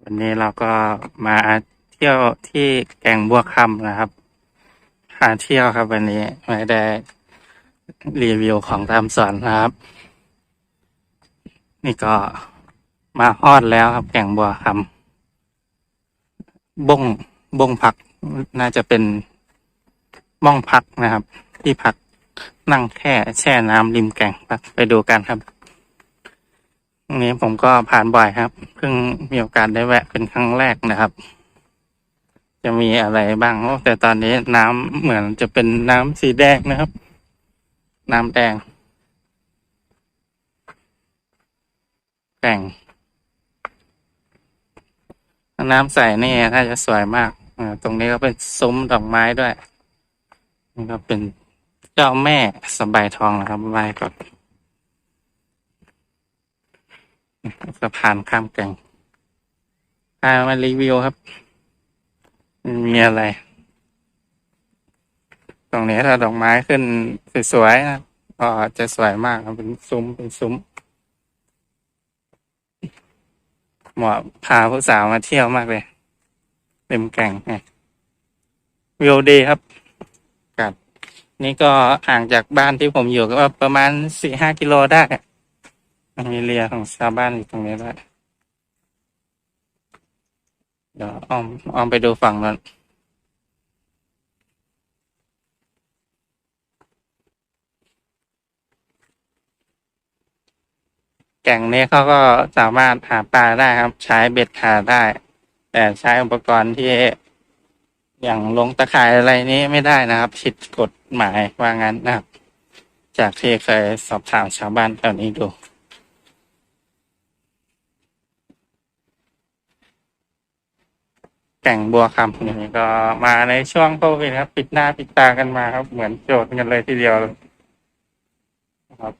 วันนี้เราก็มาเที่ยวที่แก่งบัวคำนะครับหาเที่ยวครับ วันนี้ไม่ได้รีวิวของตามสวนนะครับ นี่ก็มาฮอดแล้วครับ แก่งบัวคำบงบงพักน่าจะเป็นม่องพักนะครับ ที่พักนั่งแค่แช่น้ำริมแก่งไปดูกันครับ นี้ผมก็ผ่านบ่อยครับ เพิ่งมีโอกาสได้แวะเป็นครั้งแรกนะครับ จะมีอะไรบ้างโอ้แต่ตอนนี้น้ำเหมือนจะเป็นน้ำสีแดงนะครับ น้ำแดงแก่งน้ำใสนี่น่าจะสวยมากตรงนี้ก็เป็นซุ้มดอกไม้ด้วยนี่ก็เป็นเจ้าแม่สบายทองนะครับไหว้ก่อน สะพานข้ามแก่งพามารีวิวครับ มีอะไร ตรงนี้ถ้าดอกไม้ขึ้นสวยๆนะก็จะสวยมากครับเป็นซุ้มเป็นซุ้มเหมาะพาผู้สาวมาเที่ยวมากเลยเต็มแก่งเนี่ยวิวดีครับกัดนี่ก็ห่างจากบ้านที่ผมอยู่ก็ประมาณสี่ห้ากิโลได้ มีเรือของชาวบ้านอยู่ตรงนี้ด้วยเดี๋ยวอ้อมอ้อมไปดูฝั่งนั้นแก่งนี้เขาก็สามารถหาปลาได้ครับ ใช้เบ็ดหาได้ แต่ใช้อุปกรณ์ที่อย่างลงตะข่ายอะไรนี้ไม่ได้นะครับผิดกฎหมายว่างั้นนะครับ จากที่เคยสอบถามชาวบ้านแถวนี้ดู แก่งบัวคำนี่ก็มาในช่วงโควิดครับ ปิดหน้าปิดตากันมาครับ เหมือนโจทย์กันเลยทีเดียวครับ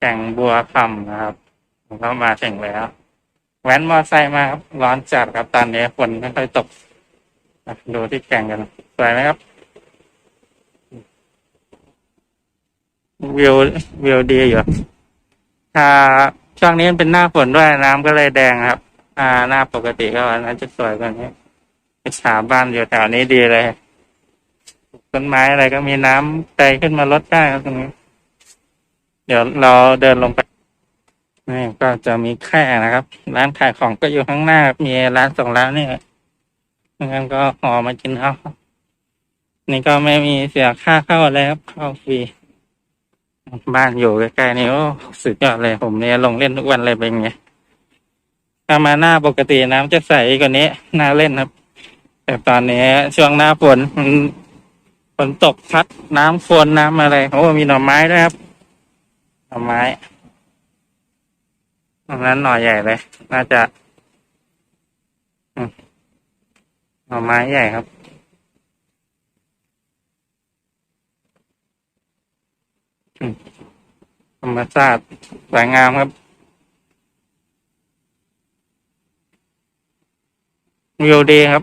แก่งบัวคำนะครับผมก็มาถึงแล้วแว้นมอไซค์มาครับ ร้อนจัดครับตอนนี้ฝนไม่ค่อยตกดูที่แก่งกันสวยไหมครับ วิววิวดีอยู่ถ้าช่วงนี้มันเป็นหน้าฝนด้วยน้ำก็เลยแดงครับ อ่าหน้าปกติก็อัน่าจะสวยกว่านี้สถาบ้านอยู่แถวนี้ดีเลยต้นไม้อะไรก็มีน้ำใจขึ้นมาลดได้ครับตรงนี้ เดี๋ยวเราเดินลงไปนี่ก็จะมีแค่นะครับ ร้านขายของก็อยู่ข้างหน้า มีร้านสองร้านนี่งั้นก็หอมากินข้าวครับนี่ก็ไม่มีเสียค่าเข้าอะไรครับเข้าฟรีบ้านอยู่ใกล้ๆนี่โอ้สุดยอดเลยผมเนี่ยลงเล่นทุกวันเลยเป็นไง ถ้ามาหน้าปกติน้ำจะใสกว่านี้น่าเล่นครับ แต่ตอนนี้ช่วงหน้าฝนมันฝนตกพัดน้ำฝนน้ำอะไรโอ้มีหน่อไม้ด้วยครับหน่อไม้ตรงนั้นหน่อใหญ่เลย น่าจะหน่อไม้ใหญ่ครับธรรมชาติสวยงามครับ วิวดีครับ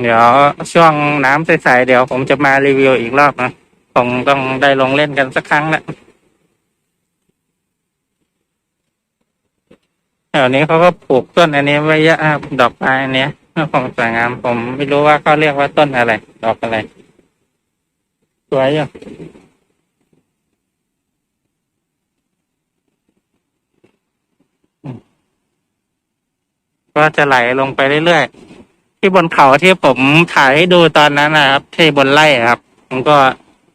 เดี๋ยวช่วงน้ำใสๆเดี๋ยวผมจะมารีวิวอีกรอบนะคงต้องได้ลงเล่นกันสักครั้งแหละแถวนี้เขาก็ปลูกต้นอันนี้ไว้เยอะครับดอกไม้อันนี้ของสวยงามผมไม่รู้ว่าเขาเรียกว่าต้นอะไร ดอกอะไร สวยอยู่ ก็จะไหลลงไปเรื่อยๆ ที่บนเขาที่ผมถ่ายให้ดูตอนนั้นนะครับ ที่บนไร่ครับ มันก็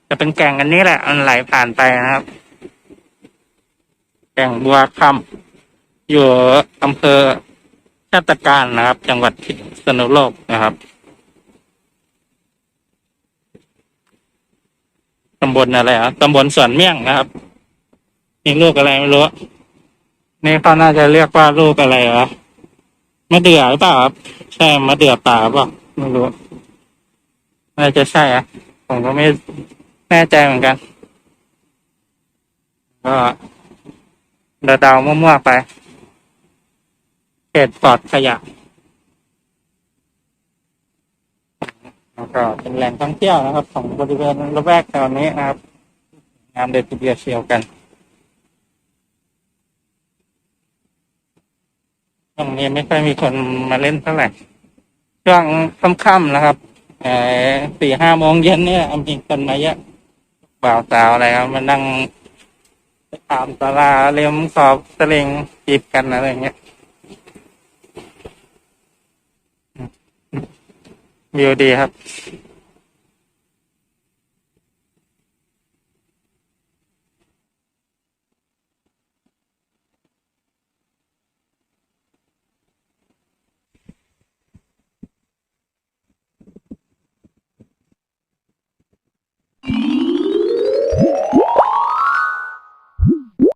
จะเป็นแก่งอันนี้แหละมันไหลผ่านไปนะครับ แก่งบัวคำอยู่อำเภอชาตการนะครับ จังหวัดพิษณุโลกนะครับตำบลอะไรอะตำบลสวนเมี่ยงนะครับนี่ลูกอะไรไม่รู้ นี่เขาน่าจะเรียกว่าลูกอะไรวะ มะเดื่อหรือเปล่าครับ ใช่มะเดื่อป่าเปล่าไม่รู้น่าจะใช่อะผมก็ไม่แน่ใจเหมือนกัน ก็เดาๆมั่วๆไปเขตปลอดขยะแล้วก็เป็นแหล่งท่องเที่ยวนะครับ ของบริเวณละแวกแถวนี้นะครับงามเด็ดทีเดียวเชียวกัน ช่วงนี้ไม่ค่อยมีคนมาเล่นเท่าไหร่ช่วงค่ำๆนะครับเอ่อสี่ห้าโมงเย็นเนี่ยมีคนมาเยอะบ่าวสาวอะไรครับมานั่งตามตลาเลี้ยมขอบตะเลงจีบกันอะไรเงี้ยวิวดีครับ